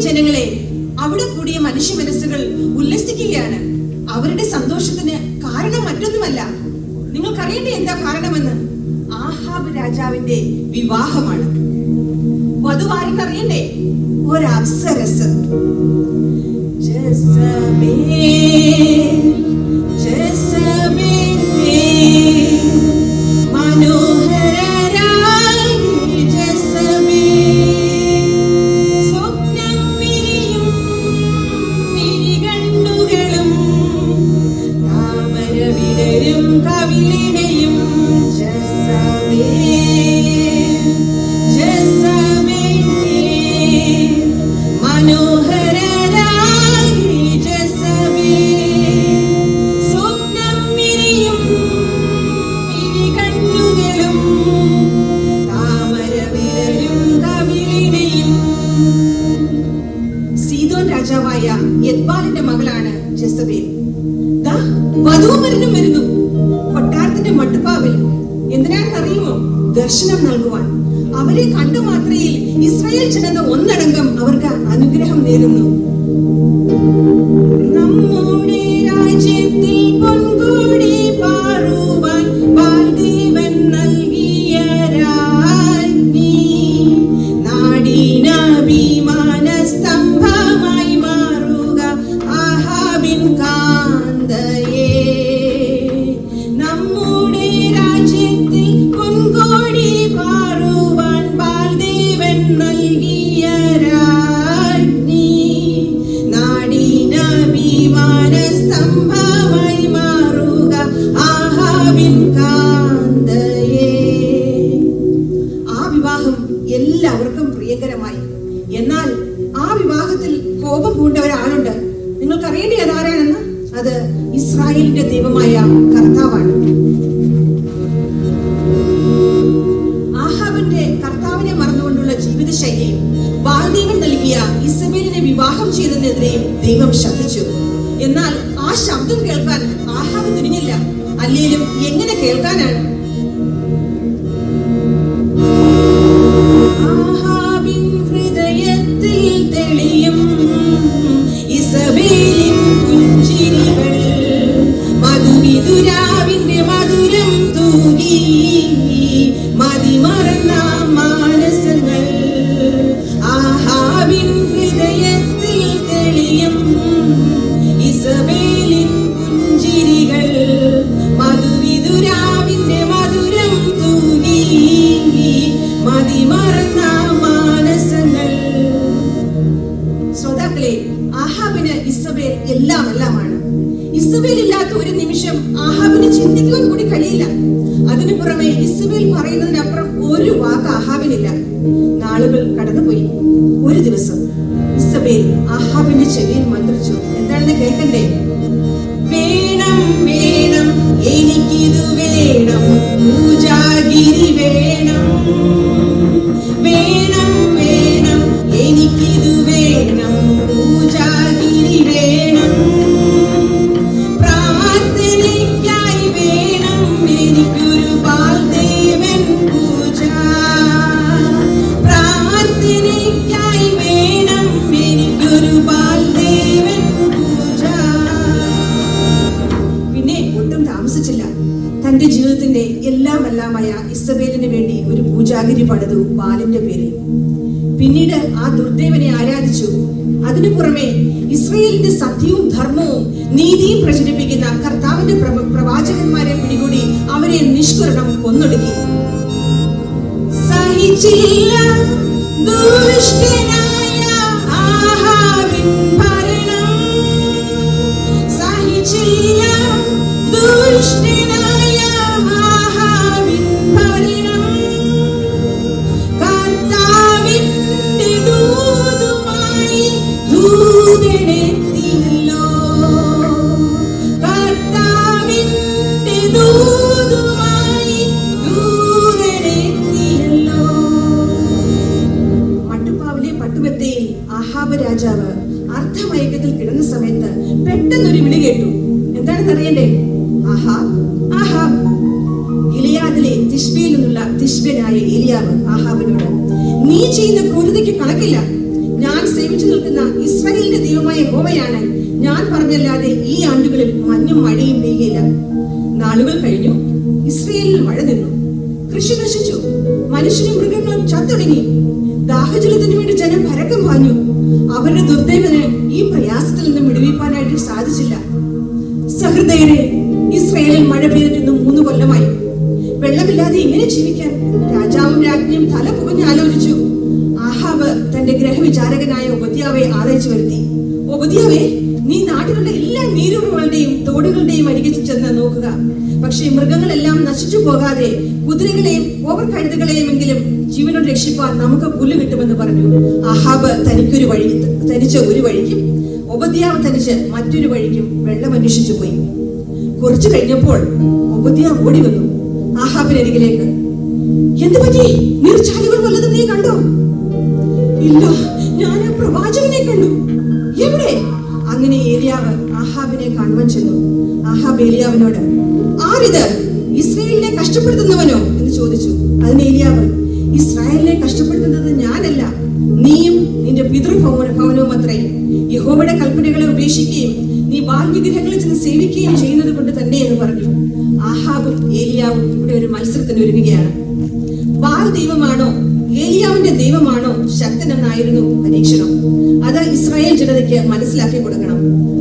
ജനങ്ങളെ അവിടെ കൂടിയ മനുഷ്യ മനസ്സുകൾ ഉല്ലസിക്കുകയാണ്. അവരുടെ സന്തോഷത്തിന് കാരണം മറ്റൊന്നുമല്ല. നിങ്ങൾക്കറിയേണ്ട എന്താ കാരണമെന്ന്? ആഹാബ് രാജാവിന്റെ വിവാഹമാണ്. വധുവാരെന്നറിയണ്ടേ ഒരപ്സരസ് ജസബേൽ, രാജാവായ യത്ബാലിന്റെ മകളാണ് ജസബേൽ ദാ വധുവും വരനും വരുന്നു. കൊട്ടാരത്തിന്റെ മട്ടുപ്പാവിൽ എന്തിനാണെന്ന് അറിയുമോ ദർശനം നൽകുവാൻ. അവരെ കണ്ടു മാത്രയിൽ ഇസ്രയേൽ ജനത ഒന്നടങ്കം അവർക്ക് അനുഗ്രഹം നേരുന്നു. ദൈവം ശബ്ദിച്ചു. എന്നാൽ ആ ശബ്ദം കേൾക്കാൻ ആഹാബ് തുനിഞ്ഞില്ല അല്ലേലും എങ്ങനെ കേൾക്കാനാണ്? ഇസബേൽ എല്ലാം എല്ലാമാണ് ഇസബേൽ ഇല്ലാത്ത ഒരു നിമിഷം ആഹാബിന് ചിന്തിക്കുവാൻ കൂടി കഴിയില്ല. അതിനു പുറമെ ഇസബേൽ പറയുന്നതിനപ്പുറം ഒരു വാക്ക് ആഹാബിനില്ല. നാളുകൾ കടന്നുപോയി. ഒരു ദിവസം ഇസബേൽ ആഹാബിന്റെ ചെവിയിൽ മന്ത്രിച്ചു. എന്താണെന്ന് കേൾക്കണ്ടേ? തന്റെ ജീവിതത്തിന്റെ എല്ലാം എല്ലാമായ ഇസബേലിന് വേണ്ടി ഒരു പൂജാഗിരി പണിതു ബാലിന്റെ പേരിൽ. പിന്നീട് ആ ദുർദേവനെ ആരാധിച്ചു. അതിനു പുറമെ ഇസ്രയേലിന്റെ സത്യവും ധർമ്മവും നീതിയും പ്രചരിപ്പിക്കുന്ന കർത്താവിന്റെ പ്രവ- പ്രവാചകന്മാരെ പിടികൂടി അവരെ നിഷ്കരണം കൊന്നൊടുക്കി. സഹിച്ചില്ല ദുഷ്ടനായ ആഹാവിൻ ഭരണം. സഹിച്ചില്ല ദുഷ്ടനായ ആഹാബിനോട് നീ ചെയ്യുന്ന ക്രൂരതയ്ക്ക് കണക്കില്ല. ഞാൻ സേവിച്ചു നിൽക്കുന്ന ഇസ്രായേലിന്റെ ദൈവമായ ഹോവയാണ് ഞാൻ പറഞ്ഞല്ലാതെ ഈ ആണ്ടുകളിൽ മഞ്ഞും മഴയും പെയ്യുകയില്ല നാളുകൾ കഴിഞ്ഞു ഇസ്രായേലിൽ മഴ നിന്നു. കൃഷി നശിച്ചു മനുഷ്യരും മൃഗങ്ങളും ചത്തൊടുങ്ങി. ദാഹജലത്തിന് വേണ്ടി ജനം പരക്കം പാഞ്ഞു. അവരുടെ ദുർദൈവന് ഈ പ്രയാസത്തിൽ നിന്നും വിടുവിപ്പാനായിട്ട് സാധിച്ചില്ല. സഹൃദയരെ ഇസ്രയേലിൽ മഴ പെയ്തിട്ട് മൂന്ന് കൊല്ലമായി. വെള്ളമില്ലാതെ എങ്ങനെ ജീവിക്കാൻ? രാജ്ഞിയും തല പുകഞ്ഞ് ആലോചിച്ചു. ആഹാബ് തന്റെ ഗ്രഹവിചാരകനായ ഉപദ്യാവെ ആദരിച്ചു വരുത്തി. ഉപദ്യാവെ നീ നാട്ടിലുള്ള എല്ലാ നീരുറവുകളുടെയും തോടുകളുടെയും അരികെ ചെന്ന് നോക്കുക. പക്ഷേ മൃഗങ്ങളെല്ലാം നശിച്ചു പോകാതെ കുതിരകളെയും ഓവർ കഴുതുകളെയുമെങ്കിലും ജീവനോട് രക്ഷിപ്പാൻ നമുക്ക് പുല്ല് കിട്ടുമെന്ന് പറഞ്ഞു. ആഹാബ് തനിക്കൊരു വഴി തനിച്ച ഒരു വഴിക്കും ഉപദ്യാവ് തനിച്ച് മറ്റൊരു വഴിക്കും വെള്ളം അന്വേഷിച്ചു പോയി. കുറച്ചു കഴിഞ്ഞപ്പോൾ ഉപദ്യാവ് ഓടി വന്നു. ആഹാബിനരികിലേക്ക് നീ കണ്ടോ? ഇല്ല ഞാൻ അങ്ങനെ ഏലിയാവ് ആഹാബിനെ എന്ന് ചോദിച്ചു. ഏലിയാവ് നീയും നിന്റെ കൽപ്പനകളെ ഉപേക്ഷിക്കുകയും നീ സേവിക്കുകയും ചെയ്യുന്നത് കൊണ്ട് തന്നെ എന്ന് പറഞ്ഞു. ആഹാബും ഏലിയാവും ഇവിടെ ഒരു മത്സരത്തിന് ഒരുങ്ങുകയാണ്. ദൈവമാണോ? ഏലിയാവിന്റെ ദൈവമാണോ? ശക്തനെന്നായിരുന്നു പരീക്ഷണം. അത് ഇസ്രായേൽ ജനതയ്ക്ക് മനസ്സിലാക്കി കൊടുക്കണം.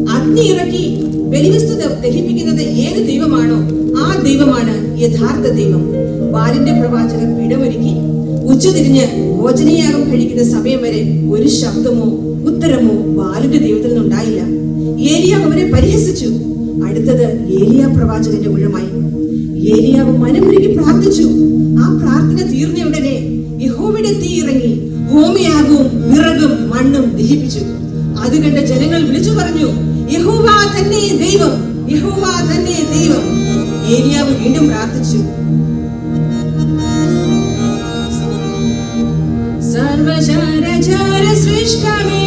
അഗ്നി ഇറക്കി ബലിവസ്തു ദഹിപ്പിക്കുന്നത് ഏത് ദൈവമാണോ ആ ദൈവമാണ് യഥാർത്ഥ ദൈവം. ബാലിന്റെ പ്രവാചകൻ ഇടമൊരുക്കി ഉച്ചതിരിഞ്ഞ് ഭോജനയാകം കഴിക്കുന്ന സമയം വരെ ഒരു ശബ്ദമോ ഉത്തരമോ ബാലിന്റെ ദൈവത്തിൽ നിന്നുണ്ടായില്ല. ഏലിയാവ് അവരെ പരിഹസിച്ചു. അടുത്തത് ഏലിയ പ്രവാചകന്റെ ഊഴമായി ഏലിയാവ് മനമുരുകി പ്രാർത്ഥിച്ചു. ആ പ്രാർത്ഥന തീർന്ന ഉടനെ യഹോവയുടെ തീ ഇറങ്ങി ഹോമിയാകും വിറകും മണ്ണും ദഹിപ്പിച്ചു. അത് കണ്ട ജനങ്ങൾ വിളിച്ചു പറഞ്ഞു യഹോവ തന്നെ ദൈവം യഹോവ തന്നെ ദൈവം. ഏലിയാവ് വീണ്ടും പ്രാർത്ഥിച്ചു. സർവചാരചാര സൃഷ്ടമേ.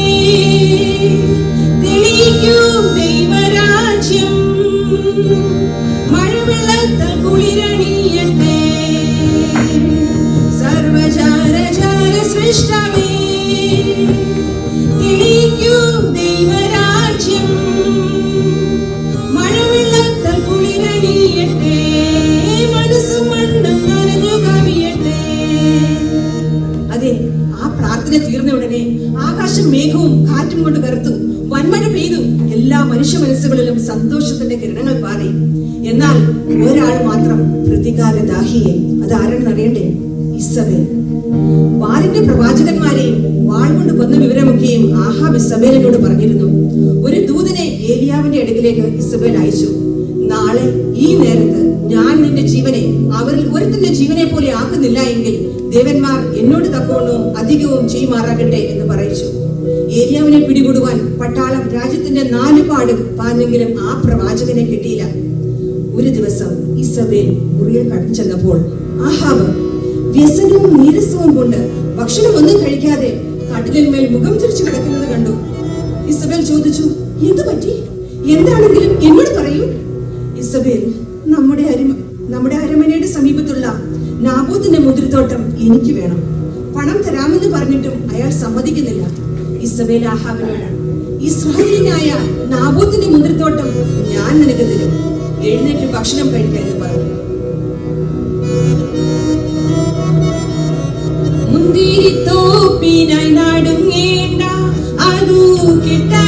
ദാഹിയെ അത് ആരാണെന്ന് അറിയണ്ടേ ഇസബേൽ. വാലിന്റെ പ്രവാചകന്മാരെയും വാൾ കൊണ്ട് കൊന്ന വിവരമൊക്കെയും ആഹാബ് ഇസബേലിനോട് പറഞ്ഞിരുന്നു. ഒരു ദൂതനെ ഏലിയാവിന്റെ അടുക്കിലേക്ക് ഇസബേൽ അയച്ചു. നാളെ ഈ നേരത്ത് ഞാൻ നിന്റെ ജീവനെ അവരിൽ ഒരുത്തിന്റെ ജീവനെ പോലെ ആക്കുന്നില്ല എങ്കിൽ ദേവന്മാർ എന്നോട് തക്കവണ്ണവും അധികവും ചെയ്യുമാറാകട്ടെ എന്ന് പറയിച്ചു. ഏലിയാവിനെ പിടികൂടുവാൻ പട്ടാളം രാജ്യത്തിന്റെ നാല് പാടും പാഞ്ഞെങ്കിലും ആ പ്രവാചകനെ കിട്ടിയില്ല. ഒരു ദിവസം ഇസബേൽ മുറിയിൽ കടന്നു ചെന്നപ്പോൾ ആഹാബ് വ്യസനവും നീരസവും കൊണ്ട് ഭക്ഷണം ഒന്നും കഴിക്കാതെ കട്ടിലിന്മേൽ മുഖം തിരിച്ചു കിടക്കുന്നത് കണ്ടു. ഇസബേൽ ചോദിച്ചു എന്തു പറ്റി? എന്താണെങ്കിലും എന്നോട് പറയൂ. ഇസബേൽ നമ്മുടെ അരിമ നമ്മുടെ അരമനയുടെ സമീപത്തുള്ള നാബൂത്തിന്റെ മുതിരിത്തോട്ടം എനിക്ക് വേണം. പണം തരാമെന്ന് പറഞ്ഞിട്ടും അയാൾ സമ്മതിക്കുന്നില്ല. ഇസബേൽ ആഹാബിനോട് ഇസ്രായേലിനായ നാബൂത്തിന്റെ മുന്തിരിത്തോട്ടം ഞാൻ നിനക്ക് തരും. എഴുന്നേറ്റ് ഭക്ഷണം കഴിക്കാൻ എന്ന് പറഞ്ഞു. മുന്തിരിത്തോപ്പിനായി നാടുങ്ങേണ്ട അതു കിട്ടാതെ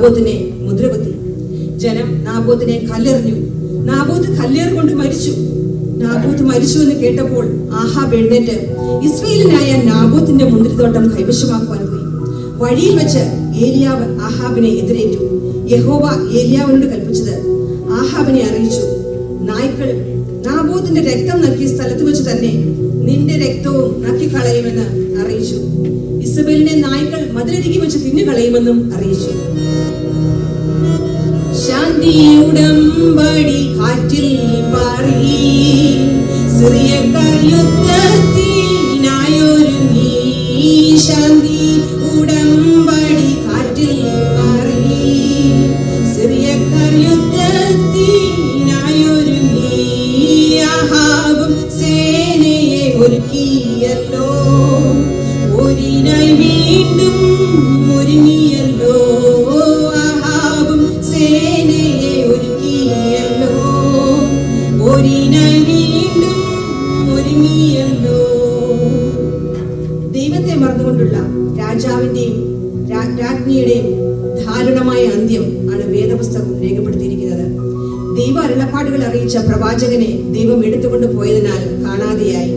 നാബോത്തിനെ മുദ്രകുത്തി. ജനം നാബോത്തിനെ കല്ലെറിഞ്ഞു. നാബോത്ത് കല്ലേറ് കൊണ്ട് മരിച്ചു. നാബൂത്ത് മരിച്ചു എന്ന് കേട്ടപ്പോൾ ആഹാബ് എഴുന്നേറ്റ് ഇസ്രയേലിനായ നാബൂത്തിന്റെ മുന്തിരിത്തോട്ടം കൈവശമാക്കുവാൻ പോയി. വഴിയിൽ വെച്ച് ഏലിയാവ് ആഹാബിനെ എതിരേറ്റു. യഹോവ ഏലിയാവിനോട് കൽപ്പിച്ചത് ആഹാബിനെ അറിയിച്ചു. നായ്ക്കൾ നാബൂത്തിന്റെ രക്തം നക്കിയ സ്ഥലത്ത് വെച്ച് തന്നെ നിന്റെ രക്തവും നക്കിക്കളയുമെന്ന് അറിയിച്ചു. ഇസബേലിനെ നായ്ക്കൾ മതിലരികി വെച്ച് തിന്നുകളയുമെന്നും അറിയിച്ചു. ശാന്തിയുടമ്പടി കാറ്റിൽ പാറി സിറിയക്കാർ യുദ്ധത്തിനായൊരുങ്ങി ശാന്തി ഉടമ്പടി രാജാവിന്റെയും രാ- രാജ്ഞിയുടെയും ദാരുണമായ അന്ത്യം ആണ് വേദപുസ്തകം രേഖപ്പെടുത്തിയിരിക്കുന്നത്. ദൈവ അരുളപ്പാടുകൾ അറിയിച്ച പ്രവാചകനെ ദൈവം എടുത്തുകൊണ്ട് പോയതിനാൽ കാണാതെയായി.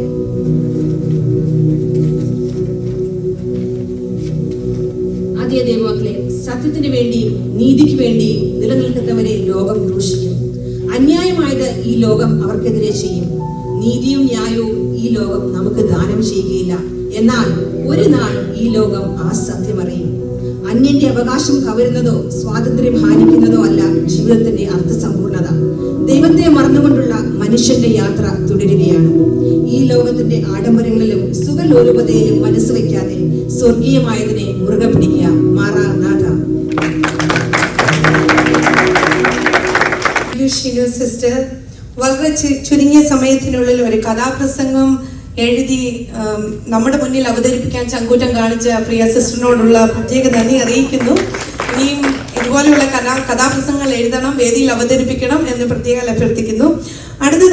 അതേ ദൈവമക്കളെ സത്യത്തിന് വേണ്ടിയും നീതിക്ക് വേണ്ടിയും നിലനിൽക്കുന്നവരെ ലോകം ക്രൂശിക്കും. അന്യായമായത് ഈ ലോകം അവർക്കെതിരെ ചെയ്യും. നീതിയും ന്യായവും ഈ ലോകം നമുക്ക് ദാനം ചെയ്യുകയില്ല. എന്നാൽ ഒരു നാൾ ഈ ലോകം ആ സത്യം അറിയും. അന്യന്റെ അവകാശം കവരുന്നതോ സ്വാതന്ത്ര്യം ഹാനിക്കുന്നതോ അല്ല ജീവിതത്തിന്റെ അർത്ഥസമ്പൂർണത. ദൈവത്തെ മറന്നുകൊണ്ടുള്ള മനുഷ്യന്റെ യാത്ര തുടരുകയാണ്. ഈ ലോകത്തിന്റെ ആഡംബരങ്ങളിലും സുഖലോലുപതയിലും മനസ്സ് വയ്ക്കാതെ സ്വർഗീയമായതിനെ മുറുകെ പിടിക്കുക. മാറാ നാഥ. ഷിനു സിസ്റ്റർ വളരെ ചുരുങ്ങിയ സമയത്തിനുള്ളിൽ ഒരു കഥാപ്രസംഗം എഴുതി നമ്മുടെ മുന്നിൽ അവതരിപ്പിക്കാൻ ചങ്കൂറ്റം കാണിച്ച പ്രിയ സിസ്റ്ററിനോടുള്ള പ്രത്യേക നന്ദി അറിയിക്കുന്നു. ഇനിയും ഇതുപോലെയുള്ള കഥാ കഥാപ്രസംഗങ്ങൾ എഴുതണം വേദിയിൽ അവതരിപ്പിക്കണം എന്ന് പ്രത്യേകം അഭ്യർത്ഥിക്കുന്നു. അടുത്തതായി